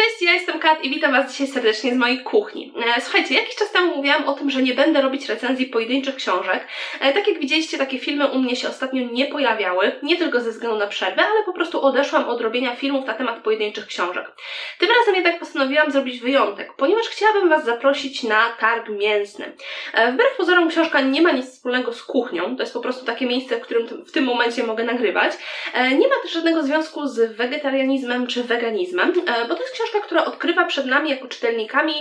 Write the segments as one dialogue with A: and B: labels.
A: Cześć, ja jestem Kat i witam Was dzisiaj serdecznie z mojej kuchni. E, Słuchajcie, jakiś czas temu mówiłam o tym, że nie będę robić recenzji pojedynczych książek. E, Tak jak widzieliście, takie filmy u mnie się ostatnio nie pojawiały, nie tylko ze względu na przerwę, ale po prostu odeszłam od robienia filmów na temat pojedynczych książek. Tym razem jednak postanowiłam zrobić wyjątek, ponieważ chciałabym Was zaprosić na targ mięsny. E, Wbrew pozorom książka nie ma nic wspólnego z kuchnią, to jest po prostu takie miejsce, w którym w tym momencie mogę nagrywać. Nie ma też żadnego związku z wegetarianizmem czy weganizmem, bo to jest książka, która odkrywa przed nami jako czytelnikami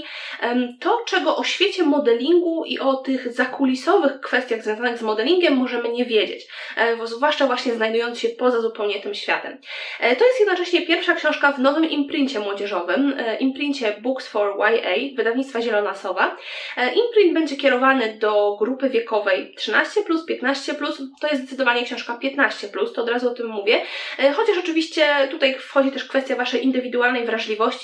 A: to, czego o świecie modelingu i o tych zakulisowych kwestiach związanych z modelingiem możemy nie wiedzieć, e, zwłaszcza właśnie znajdując się poza zupełnie tym światem. E, To jest jednocześnie pierwsza książka w nowym imprincie młodzieżowym, e, imprincie Books for YA, wydawnictwa Zielona Sowa. Imprint będzie kierowany do grupy wiekowej 13+, 15+, to jest zdecydowanie książka 15+, to od razu o tym mówię, Chociaż oczywiście tutaj wchodzi też kwestia Waszej indywidualnej wrażliwości.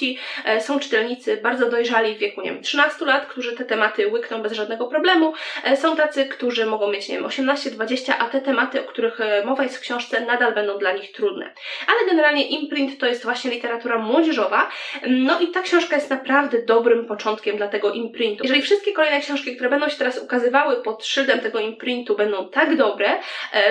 A: E, Są czytelnicy bardzo dojrzali w wieku, nie wiem, 13 lat, którzy te tematy łykną bez żadnego problemu. E, Są tacy, którzy mogą mieć, nie wiem, 18-20, a te tematy, o których e, mowa jest w książce, nadal będą dla nich trudne. Ale generalnie imprint to jest właśnie literatura młodzieżowa. No i ta książka jest naprawdę dobrym początkiem dla tego imprintu. Jeżeli wszystkie kolejne książki, które będą się teraz ukazywały pod szyldem tego imprintu będą tak dobre,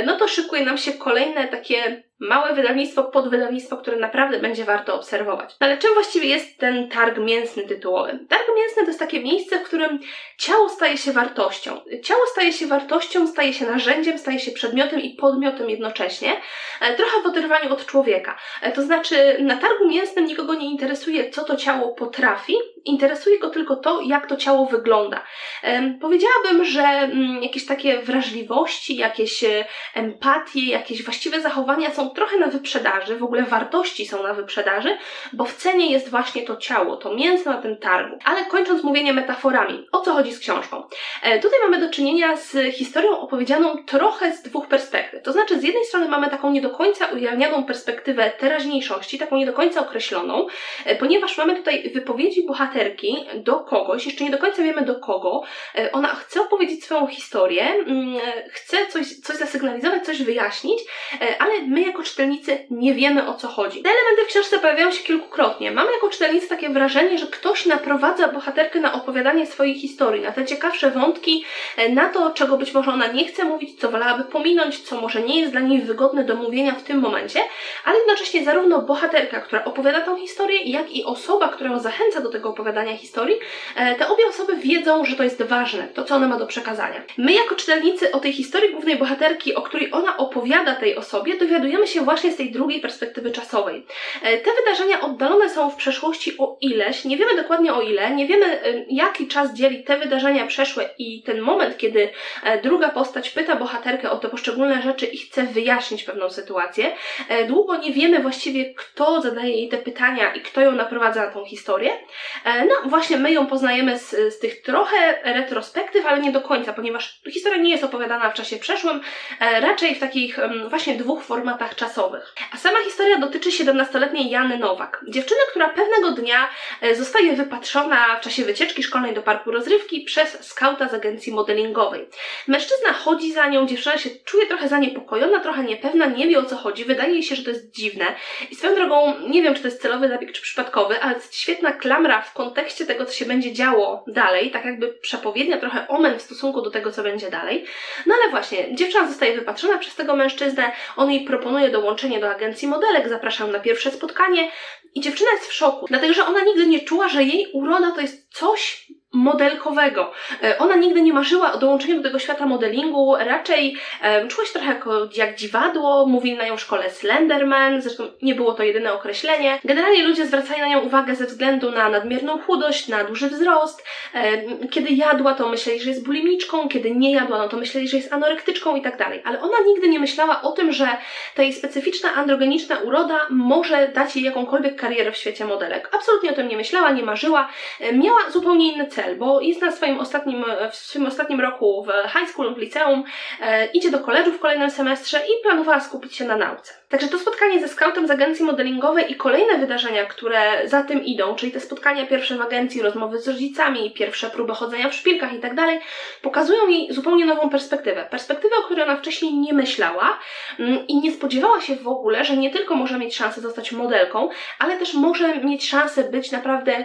A: no to szykuje nam się kolejne takie małe wydawnictwo, podwydawnictwo, które naprawdę będzie warto obserwować. No Ale czym właściwie jest ten targ mięsny tytułowy? Targ mięsny to jest takie miejsce, w którym ciało staje się wartością. Ciało staje się wartością, staje się narzędziem, staje się przedmiotem i podmiotem jednocześnie, e, trochę w oderwaniu od człowieka. E, To znaczy, na targu mięsnym nikogo nie interesuje, co to ciało potrafi, interesuje go tylko to, jak to ciało wygląda. Powiedziałabym, że mm, jakieś takie wrażliwości, jakieś e, empatie, jakieś właściwe zachowania są trochę na wyprzedaży, w ogóle wartości są na wyprzedaży, bo w cenie jest właśnie to ciało, to mięso na tym targu. Ale kończąc mówienie metaforami, o co chodzi z książką? E, tutaj mamy do czynienia z historią opowiedzianą trochę z dwóch perspektyw. To znaczy, z jednej strony mamy taką nie do końca ujawnioną perspektywę teraźniejszości, taką nie do końca określoną, e, ponieważ mamy tutaj wypowiedzi bohaterki do kogoś, jeszcze nie do końca wiemy do kogo. E, Ona chce opowiedzieć swoją historię, mm, e, chce coś, coś zasygnalizować, coś wyjaśnić, e, ale my jako czytelnicy nie wiemy o co chodzi. Te elementy w książce pojawiają się kilkukrotnie. Mamy jako czytelnicy takie wrażenie, że ktoś naprowadza bohaterkę na opowiadanie swojej historii, na te ciekawsze wątki, na to, czego być może ona nie chce mówić, co wolałaby pominąć, co może nie jest dla niej wygodne do mówienia w tym momencie, ale jednocześnie zarówno bohaterka, która opowiada tą historię, jak i osoba, która ją zachęca do tego opowiadania historii, e, te obie osoby wiedzą, że to jest ważne, to co ona ma do przekazania. My jako czytelnicy o tej historii głównej bohaterki, o której ona opowiada tej osobie, dowiadujemy się właśnie z tej drugiej perspektywy czasowej. E, Te wydarzenia oddalone są w przeszłości o ileś, nie wiemy dokładnie o ile, nie wiemy e, jaki czas dzieli te wydarzenia przeszłe i ten moment, kiedy druga postać pyta bohaterkę o te poszczególne rzeczy i chce wyjaśnić pewną sytuację. Długo nie wiemy właściwie, kto zadaje jej te pytania i kto ją naprowadza na tą historię. No właśnie my ją poznajemy z, z tych trochę retrospektyw, ale nie do końca, ponieważ historia nie jest opowiadana w czasie przeszłym, e, raczej w takich właśnie dwóch formatach czasowych. A sama historia dotyczy 17-letniej Jany Nowak, dziewczyny, która pewnego dnia e, zostaje wypatrzona w czasie wycieczki szkolnej do parku rozrywki przez skauta z agencji modelingowej. Mężczyzna chodzi za nią, dziewczyna się czuje trochę zaniepokojona, trochę niepewna, nie wie o co chodzi, wydaje jej się, że to jest dziwne. I swoją drogą, nie wiem czy to jest celowy zabieg czy przypadkowy, ale jest świetna klamra w kontekście tego, co się będzie działo dalej, tak jakby przepowiednia, trochę omen w stosunku do tego, co będzie dalej. No ale właśnie, dziewczyna zostaje wypatrzona przez tego mężczyznę, on jej proponuje dołączenie do agencji modelek, zaprasza ją na pierwsze spotkanie i dziewczyna jest w szoku, dlatego że ona nigdy nie czuła, że jej uroda to jest coś modelkowego. E, Ona nigdy nie marzyła o dołączeniu do tego świata modelingu, raczej e, czuła się trochę jako, jak dziwadło, mówili na nią w szkole Slenderman, zresztą nie było to jedyne określenie. Generalnie ludzie zwracali na nią uwagę ze względu na nadmierną chudość, na duży wzrost. E, Kiedy jadła, to myśleli, że jest bulimiczką, kiedy nie jadła, no to myśleli, że jest anorektyczką i tak dalej. Ale ona nigdy nie myślała o tym, że ta jej specyficzna androgeniczna uroda może dać jej jakąkolwiek karierę w świecie modelek. Absolutnie o tym nie myślała, nie marzyła, miała zupełnie inny cel. Cel, bo jest na swoim ostatnim, w swoim ostatnim roku w high school, w liceum, e, idzie do koledżu w kolejnym semestrze i planowała skupić się na nauce. Także to spotkanie ze scoutem z agencji modelingowej i kolejne wydarzenia, które za tym idą, czyli te spotkania pierwsze w agencji, rozmowy z rodzicami, pierwsze próby chodzenia w szpilkach i tak dalej, pokazują jej zupełnie nową perspektywę. Perspektywę, o której ona wcześniej nie myślała mm, i nie spodziewała się w ogóle, że nie tylko może mieć szansę zostać modelką, ale też może mieć szansę być naprawdę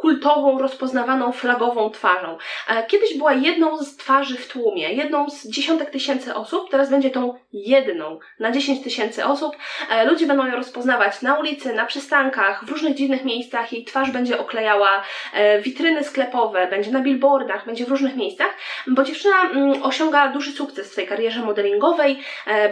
A: kultową, rozpoznawaną, flagową twarzą. E, Kiedyś była jedną z twarzy w tłumie, jedną z dziesiątek tysięcy osób, teraz będzie tą jedną na 10 tysięcy osób. E, Ludzie będą ją rozpoznawać na ulicy, na przystankach, w różnych dziwnych miejscach. Jej twarz będzie oklejała e, witryny sklepowe, będzie na billboardach, będzie w różnych miejscach, bo dziewczyna mm, osiąga duży sukces w swojej karierze modelingowej,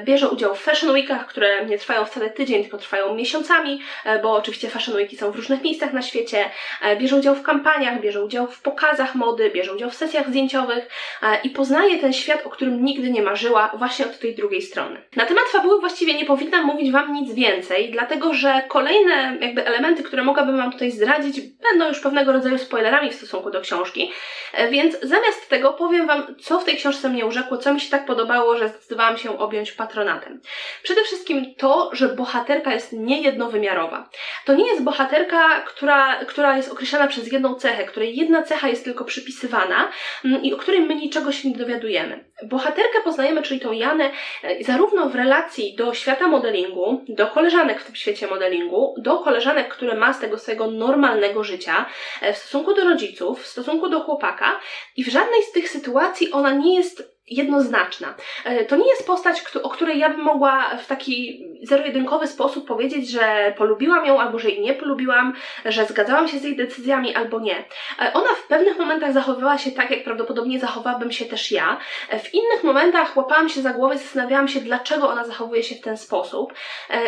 A: bierze udział w fashion weekach, które nie trwają wcale tydzień, tylko trwają miesiącami, bo oczywiście fashion weeki są w różnych miejscach na świecie, bierze udział w kampaniach, bierze udział w pokazach mody, bierze udział w sesjach zdjęciowych e, i poznaje ten świat, o którym nigdy nie marzyła, właśnie od tej drugiej strony. Na temat fabuły właściwie nie powinnam mówić Wam nic więcej, dlatego że kolejne jakby elementy, które mogłabym Wam tutaj zdradzić, będą już pewnego rodzaju spoilerami w stosunku do książki, E, więc zamiast tego powiem Wam, co w tej książce mnie urzekło, co mi się tak podobało, że zdecydowałam się objąć patronatem. Przede wszystkim to, że bohaterka jest niejednowymiarowa. To nie jest bohaterka, która, która jest określana przez jedną cechę, której jedna cecha jest tylko przypisywana mm, i o której my niczego się nie dowiadujemy. Bohaterkę poznajemy, czyli tą Janę, e, zarówno w relacji do świata modelingu, do koleżanek w tym świecie modelingu, do koleżanek, które ma z tego swojego normalnego życia, e, w stosunku do rodziców, w stosunku do chłopaka i w żadnej z tych sytuacji ona nie jest jednoznaczna. E, To nie jest postać, o której ja bym mogła w taki zero-jedynkowy sposób powiedzieć, że polubiłam ją, albo że jej nie polubiłam, że zgadzałam się z jej decyzjami, albo nie. E, Ona w pewnych momentach zachowywała się tak, jak prawdopodobnie zachowałabym się też ja. E, W innych momentach łapałam się za głowę i zastanawiałam się, dlaczego ona zachowuje się w ten sposób.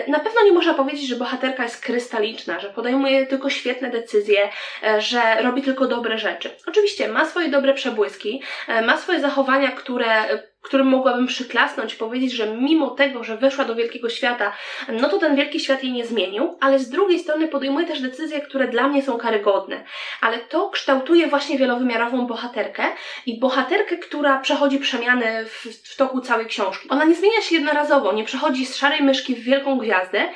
A: Na pewno nie można powiedzieć, że bohaterka jest krystaliczna, że podejmuje tylko świetne decyzje, że robi tylko dobre rzeczy. Oczywiście ma swoje dobre przebłyski, ma swoje zachowania, które é, którym mogłabym przyklasnąć, powiedzieć, że mimo tego, że weszła do wielkiego świata, no to ten wielki świat jej nie zmienił, ale z drugiej strony podejmuje też decyzje, które dla mnie są karygodne. Ale to kształtuje właśnie wielowymiarową bohaterkę i bohaterkę, która przechodzi przemiany w, w toku całej książki. Ona nie zmienia się jednorazowo, nie przechodzi z szarej myszki w wielką gwiazdę.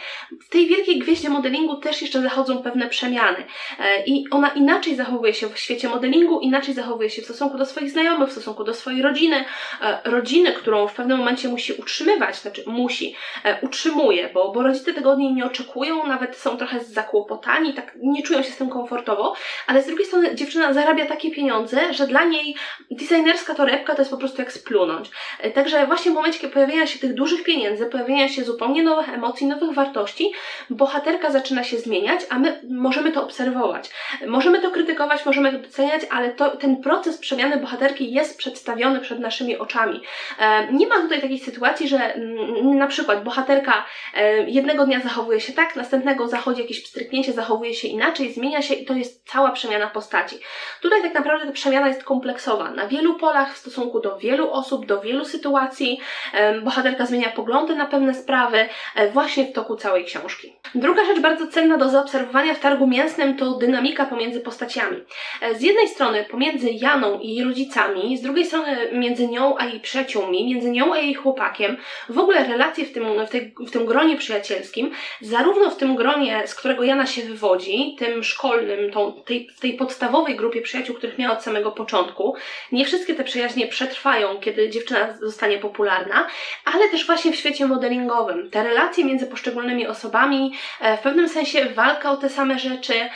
A: W tej wielkiej gwieździe modelingu też jeszcze zachodzą pewne przemiany. E, I ona inaczej zachowuje się w świecie modelingu, inaczej zachowuje się w stosunku do swoich znajomych, w stosunku do swojej rodziny, e, rodziny, którą w pewnym momencie musi utrzymywać, znaczy musi, e, utrzymuje, bo, bo rodzice tego od niej nie oczekują, nawet są trochę zakłopotani, tak nie czują się z tym komfortowo, ale z drugiej strony dziewczyna zarabia takie pieniądze, że dla niej designerska torebka to jest po prostu jak splunąć. E, Także właśnie w momencie, pojawienia się tych dużych pieniędzy, pojawienia się zupełnie nowych emocji, nowych wartości, bohaterka zaczyna się zmieniać, a my możemy to obserwować. Możemy to krytykować, możemy to doceniać, ale to, ten proces przemiany bohaterki jest przedstawiony przed naszymi oczami. E, Nie ma tutaj takiej sytuacji, że mm, na przykład bohaterka e, jednego dnia zachowuje się tak, następnego zachodzi jakieś pstryknięcie, zachowuje się inaczej, zmienia się i to jest cała przemiana postaci. Tutaj tak naprawdę ta przemiana jest kompleksowa na wielu polach w stosunku do wielu osób, do wielu sytuacji. E, Bohaterka zmienia poglądy na pewne sprawy właśnie w toku całej książki. Druga rzecz bardzo cenna do zaobserwowania w targu mięsnym to dynamika pomiędzy postaciami. E, Z jednej strony pomiędzy Janą i jej rodzicami, z drugiej strony między nią a jej przyjaciółmi, między nią a jej chłopakiem, w ogóle relacje w tym, w, tej, w tym gronie przyjacielskim, zarówno w tym gronie, z którego Jana się wywodzi, tym szkolnym, tą, tej, tej podstawowej grupie przyjaciół, których miała od samego początku, nie wszystkie te przyjaźnie przetrwają, kiedy dziewczyna zostanie popularna, ale też właśnie w świecie modelingowym. Te relacje między poszczególnymi osobami, w pewnym sensie walka o te same rzeczy,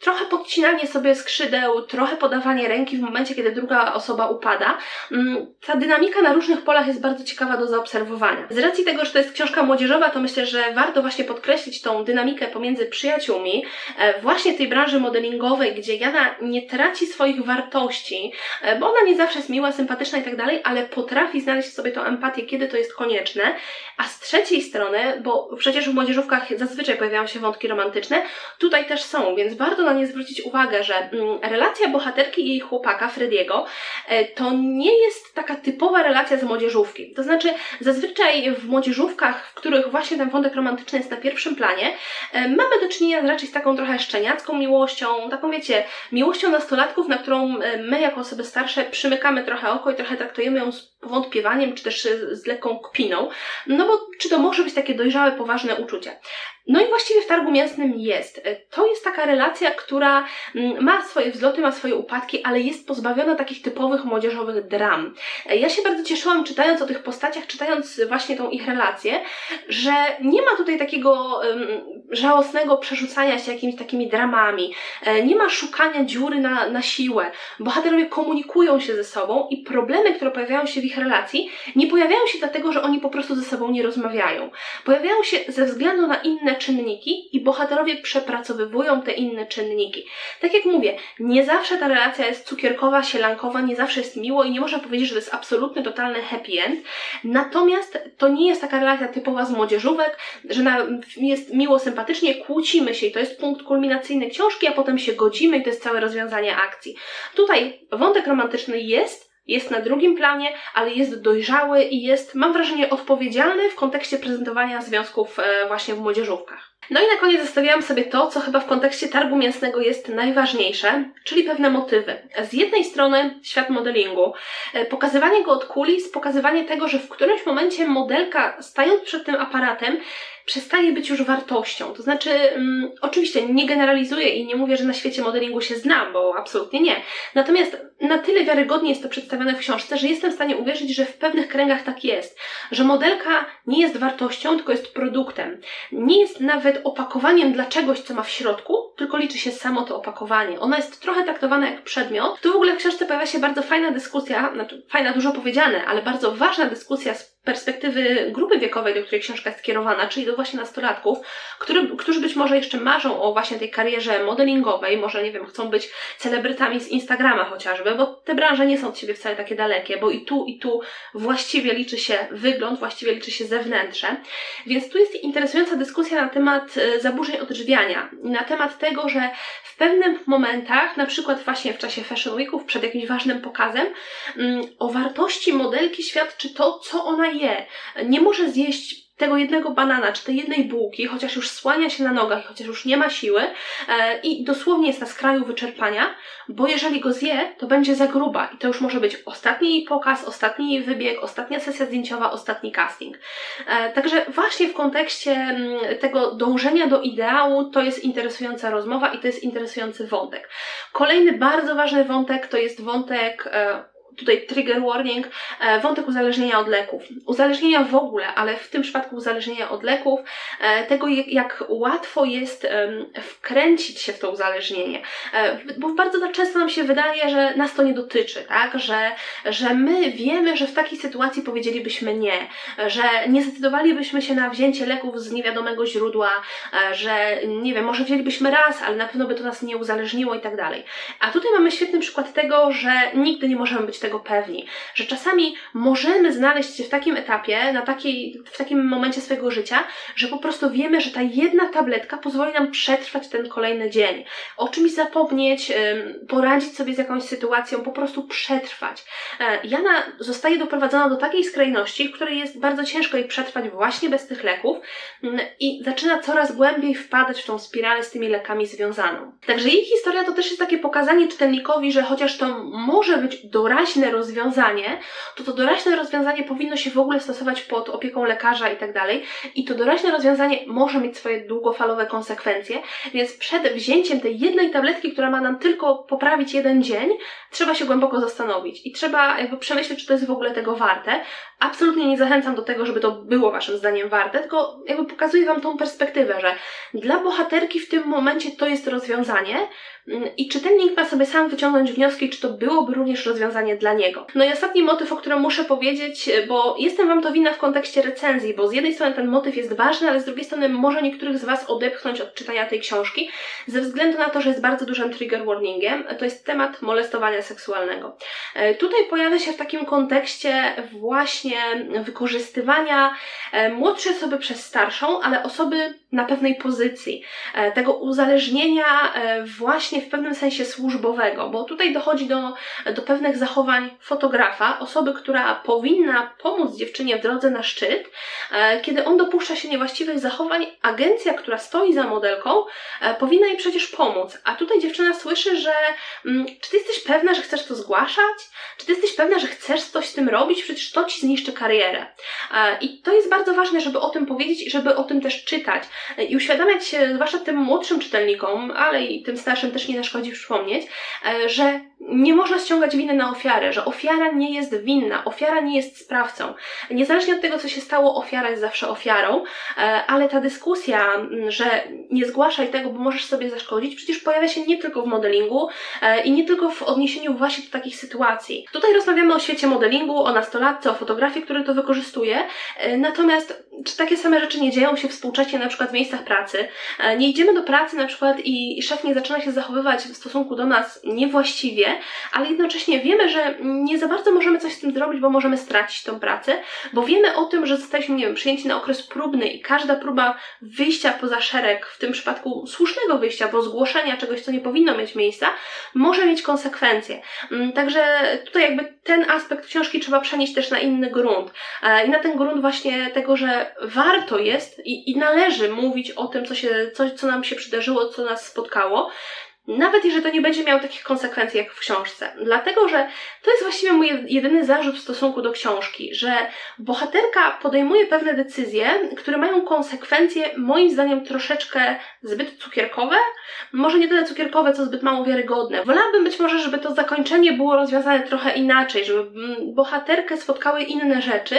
A: trochę podcinanie sobie skrzydeł, trochę podawanie ręki w momencie, kiedy druga osoba upada. Mm, Ta dynamika na różnych polach jest bardzo ciekawa do zaobserwowania. Z racji tego, że to jest książka młodzieżowa, to myślę, że warto właśnie podkreślić tą dynamikę pomiędzy przyjaciółmi, e, właśnie tej branży modelingowej, gdzie Jana nie traci swoich wartości, e, bo ona nie zawsze jest miła, sympatyczna i tak dalej, ale potrafi znaleźć sobie tą empatię, kiedy to jest konieczne, a z trzeciej strony, bo przecież w młodzieżówkach zazwyczaj pojawiają się wątki romantyczne, tutaj też są, więc warto warto na nie zwrócić uwagę, że mm, relacja bohaterki i jej chłopaka, Frediego, e, to nie jest taka typowa relacja z młodzieżówki. To znaczy, zazwyczaj w młodzieżówkach, w których właśnie ten wątek romantyczny jest na pierwszym planie, e, mamy do czynienia raczej z taką trochę szczeniacką miłością, taką wiecie, miłością nastolatków, na którą e, my jako osoby starsze przymykamy trochę oko i trochę traktujemy ją z powątpiewaniem, czy też z lekką kpiną. No bo czy to może być takie dojrzałe, poważne uczucie? No i właściwie w targu mięsnym jest. E, To jest taka relacja, która mm, ma swoje wzloty, ma swoje upadki, ale jest pozbawiona takich typowych młodzieżowych dram. E, Ja się bardzo cieszyłam czytając o tych postaciach, czytając właśnie tą ich relację, że nie ma tutaj takiego żałosnego przerzucania się jakimiś takimi dramami, e, nie ma szukania dziury na, na siłę. Bohaterowie komunikują się ze sobą i problemy, które pojawiają się w ich relacji, nie pojawiają się dlatego, że oni po prostu ze sobą nie rozmawiają. Pojawiają się ze względu na inne czynniki i bohaterowie przepracowywują te inne czynniki. Tak jak mówię, nie zawsze ta relacja jest cukierkowa, sielankowa, nie zawsze jest miło i nie można powiedzieć, że to jest absolutny, totalny happy end. Natomiast to nie jest taka relacja typowa z młodzieżówek, że na, jest miło, sympatycznie, kłócimy się i to jest punkt kulminacyjny książki, a potem się godzimy i to jest całe rozwiązanie akcji. Tutaj wątek romantyczny jest, jest na drugim planie, ale jest dojrzały i jest, mam wrażenie, odpowiedzialny w kontekście prezentowania związków e, właśnie w młodzieżówkach. No i na koniec zostawiłam sobie to, co chyba w kontekście targu mięsnego jest najważniejsze, czyli pewne motywy. Z jednej strony świat modelingu, e, pokazywanie go od kulis, pokazywanie tego, że w którymś momencie modelka, stając przed tym aparatem, przestaje być już wartością. To znaczy, mm, oczywiście nie generalizuję i nie mówię, że na świecie modelingu się znam, bo absolutnie nie. Natomiast na tyle wiarygodnie jest to przedstawione w książce, że jestem w stanie uwierzyć, że w pewnych kręgach tak jest. Że modelka nie jest wartością, tylko jest produktem. Nie jest nawet opakowaniem dla czegoś, co ma w środku, tylko liczy się samo to opakowanie. Ona jest trochę traktowana jak przedmiot. Tu w ogóle w książce pojawia się bardzo fajna dyskusja, znaczy fajna, dużo powiedziane, ale bardzo ważna dyskusja z perspektywy grupy wiekowej, do której książka jest skierowana, czyli do właśnie nastolatków, który, którzy być może jeszcze marzą o właśnie tej karierze modelingowej, może nie wiem, chcą być celebrytami z Instagrama chociażby, bo te branże nie są od siebie wcale takie dalekie, bo i tu, i tu właściwie liczy się wygląd, właściwie liczy się zewnętrze. Więc tu jest interesująca dyskusja na temat e, zaburzeń odżywiania, na temat tego, że w pewnych momentach, na przykład właśnie w czasie Fashion Weeków, przed jakimś ważnym pokazem, mm, o wartości modelki świadczy to, co ona je. Nie może zjeść tego jednego banana, czy tej jednej bułki, chociaż już słania się na nogach, chociaż już nie ma siły e, i dosłownie jest na skraju wyczerpania, bo jeżeli go zje, to będzie za gruba i to już może być ostatni pokaz, ostatni wybieg, ostatnia sesja zdjęciowa, ostatni casting. E, także właśnie w kontekście mm, tego dążenia do ideału to jest interesująca rozmowa i to jest interesujący wątek. Kolejny bardzo ważny wątek to jest wątek e, tutaj trigger warning, e, wątek uzależnienia od leków. Uzależnienia w ogóle, ale w tym przypadku uzależnienia od leków, e, tego jak, łatwo jest wkręcić się w to uzależnienie. E, Bo bardzo często nam się wydaje, że nas to nie dotyczy, tak? Że, że my wiemy, że w takiej sytuacji powiedzielibyśmy nie, że nie zdecydowalibyśmy się na wzięcie leków z niewiadomego źródła, że nie wiem, może wzięlibyśmy raz, ale na pewno by to nas nie uzależniło i tak dalej. A tutaj mamy świetny przykład tego, że nigdy nie możemy być tego pewni, że czasami możemy znaleźć się w takim etapie, na takiej, w takim momencie swojego życia, że po prostu wiemy, że ta jedna tabletka pozwoli nam przetrwać ten kolejny dzień, o czymś zapomnieć, poradzić sobie z jakąś sytuacją, po prostu przetrwać. E, Jana zostaje doprowadzona do takiej skrajności, w której jest bardzo ciężko jej przetrwać właśnie bez tych leków mm, i zaczyna coraz głębiej wpadać w tą spiralę z tymi lekami związaną. Także jej historia to też jest takie pokazanie czytelnikowi, że chociaż to może być doraźne rozwiązanie, to to doraźne rozwiązanie powinno się w ogóle stosować pod opieką lekarza i tak dalej. I to doraźne rozwiązanie może mieć swoje długofalowe konsekwencje, więc przed wzięciem tej jednej tabletki, która ma nam tylko poprawić jeden dzień, trzeba się głęboko zastanowić i trzeba jakby przemyśleć, czy to jest w ogóle tego warte. Absolutnie nie zachęcam do tego, żeby to było Waszym zdaniem warte, tylko jakby pokazuję Wam tą perspektywę, że dla bohaterki w tym momencie to jest rozwiązanie mm, i czytelnik ma sobie sam wyciągnąć wnioski, czy to byłoby również rozwiązanie dla niego. No i ostatni motyw, o którym muszę powiedzieć, bo jestem Wam to winna w kontekście recenzji, bo z jednej strony ten motyw jest ważny, ale z drugiej strony może niektórych z Was odepchnąć od czytania tej książki, ze względu na to, że jest bardzo dużym trigger warningiem, to jest temat molestowania seksualnego. E, Tutaj pojawia się w takim kontekście właśnie wykorzystywania e, młodszej osoby przez starszą, ale osoby na pewnej pozycji, e, tego uzależnienia e, właśnie w pewnym sensie służbowego, bo tutaj dochodzi do, do pewnych zachowań fotografa, osoby, która powinna pomóc dziewczynie w drodze na szczyt, e, kiedy on dopuszcza się niewłaściwych zachowań, agencja, która stoi za modelką, powinna jej przecież pomóc. A tutaj dziewczyna słyszy, że mm, czy ty jesteś pewna, że chcesz to zgłaszać? Czy ty jesteś pewna, że chcesz coś z tym robić? Przecież to ci zniszczy karierę. I to jest bardzo ważne, żeby o tym powiedzieć i żeby o tym też czytać. E, I uświadamiać się, zwłaszcza tym młodszym czytelnikom, ale i tym starszym też nie zaszkodzi przypomnieć, e, że nie można ściągać winy na ofiarę, że ofiara nie jest winna, ofiara nie jest sprawcą. Niezależnie od tego, co się stało, ofiara jest zawsze ofiarą, e, ale ta dyskusja, że nie zgłaszaj tego, bo możesz sobie zaszkodzić, przecież pojawia się nie tylko w modelingu e, i nie tylko w odniesieniu właśnie do takich sytuacji. Tutaj rozmawiamy o świecie modelingu, o nastolatce, o fotografii, który to wykorzystuje, e, natomiast czy takie same rzeczy nie dzieją się współcześnie na przykład w miejscach pracy? E, Nie idziemy do pracy na przykład i i szef nie zaczyna się zachowywać w stosunku do nas niewłaściwie, ale jednocześnie wiemy, że nie za bardzo możemy coś z tym zrobić, bo możemy stracić tą pracę, bo wiemy o tym, że zostaliśmy, nie wiem, przyjęci na okres próbny i każda próba wyjścia poza szereg, w tym przypadku słusznego wyjścia, bo zgłoszenia czegoś, co nie powinno mieć miejsca, może mieć konsekwencje. Mm, Także tutaj jakby ten aspekt książki trzeba przenieść też na inny grunt. E, I na ten grunt właśnie tego, że warto jest i, i należy mówić o tym, co, się, co, co nam się przydarzyło, co nas spotkało, nawet jeżeli to nie będzie miało takich konsekwencji jak w książce. Dlatego, że to jest właściwie mój jedyny zarzut w stosunku do książki, że bohaterka podejmuje pewne decyzje, które mają konsekwencje, moim zdaniem, troszeczkę zbyt cukierkowe. Może nie tyle cukierkowe, co zbyt mało wiarygodne. Wolałabym być może, żeby to zakończenie było rozwiązane trochę inaczej, żeby mm, bohaterkę spotkały inne rzeczy,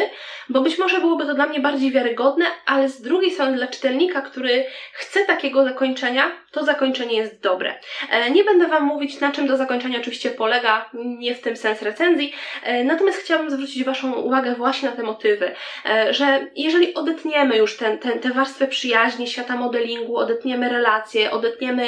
A: bo być może byłoby to dla mnie bardziej wiarygodne, ale z drugiej strony dla czytelnika, który chce takiego zakończenia, to zakończenie jest dobre. E, Nie będę Wam mówić, na czym to zakończenie oczywiście polega, nie w tym sens recenzji, e, natomiast chciałabym zwrócić Waszą uwagę właśnie na te motywy, e, że jeżeli odetniemy już ten, ten, tę warstwę przyjaźni, świata modelingu, odetniemy relacje, odetniemy,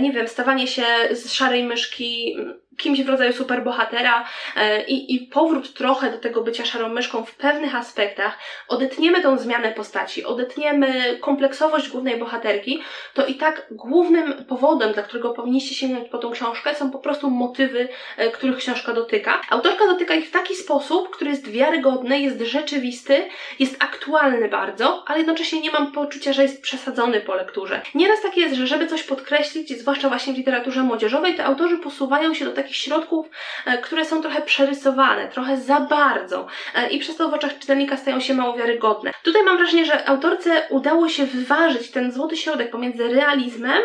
A: nie wiem, stawanie się z szarej myszki kimś w rodzaju superbohatera e, i, i powrót trochę do tego bycia szarą myszką w pewnych aspektach, odetniemy tą zmianę postaci, odetniemy kompleksowość głównej bohaterki, to i tak głównym powodem, dla którego powinniście sięgnąć po tą książkę, są po prostu motywy, e, których książka dotyka. Autorka dotyka ich w taki sposób, który jest wiarygodny, jest rzeczywisty, jest aktualny bardzo, ale jednocześnie nie mam poczucia, że jest przesadzony po lekturze. Nieraz tak jest, że żeby coś podkreślić, zwłaszcza właśnie w literaturze młodzieżowej, to autorzy posuwają się do takich środków, e, które są trochę przerysowane, trochę za bardzo e, i przez to w oczach czytelnika stają się mało wiarygodne. Tutaj mam wrażenie, że autorce udało się wyważyć ten złoty środek pomiędzy realizmem,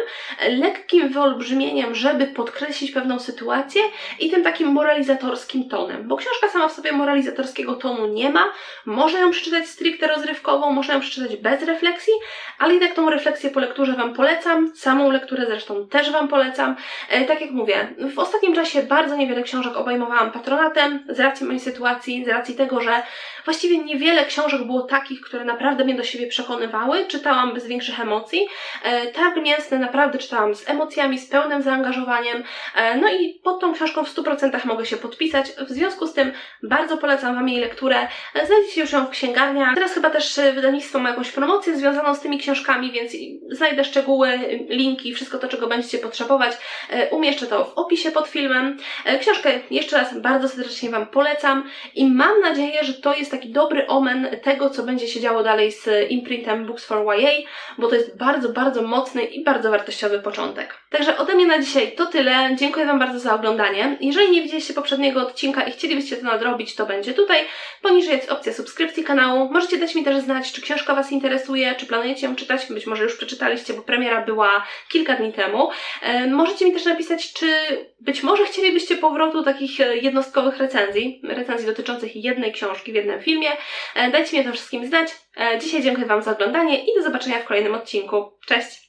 A: lekkim wyolbrzymieniem, żeby podkreślić pewną sytuację i tym takim moralizatorskim tonem, bo książka sama w sobie moralizatorskiego tonu nie ma, można ją przeczytać stricte rozrywkowo, można ją przeczytać bez refleksji, ale jednak tą refleksję po lekturze Wam polecam, samą lekturę zresztą też Wam polecam. E, tak jak mówię, w ostatnim czasie bardzo niewiele książek obejmowałam patronatem z racji mojej sytuacji, z racji tego, że właściwie niewiele książek było takich, które naprawdę mnie do siebie przekonywały. Czytałam bez większych emocji. E, Targ naprawdę czytałam z emocjami, z pełnym zaangażowaniem. E, no i pod tą książką w 100% mogę się podpisać. W związku z tym bardzo polecam Wam jej lekturę. E, Znajdziecie już ją w księgarniach. Teraz chyba też e, wydawnictwo ma jakąś promocję związaną z tymi książkami, więc znajdę szczegóły, linki, wszystko to, czego będziecie potrzebować. E, Umieszczę to w opisie pod filmem. E, Książkę jeszcze raz bardzo serdecznie Wam polecam i mam nadzieję, że to jest taki dobry omen tego, co będzie się działo dalej z imprintem Books for YA, bo to jest bardzo, bardzo mocny i bardzo wartościowy początek. Także ode mnie na dzisiaj to tyle. Dziękuję Wam bardzo za oglądanie. Jeżeli nie widzieliście poprzedniego odcinka i chcielibyście to nadrobić, to będzie tutaj. Poniżej jest opcja subskrypcji kanału. Możecie dać mi też znać, czy książka Was interesuje, czy planujecie ją czytać. Być może już przeczytaliście, bo premiera była kilka dni temu. E, możecie mi też napisać, czy być może chcielibyście powrotu takich e, jednostkowych recenzji, recenzji dotyczących jednej książki w jednym filmie. E, dajcie mi to wszystkim znać. E, dzisiaj dziękuję Wam za oglądanie i do zobaczenia w kolejnym odcinku. Cześć!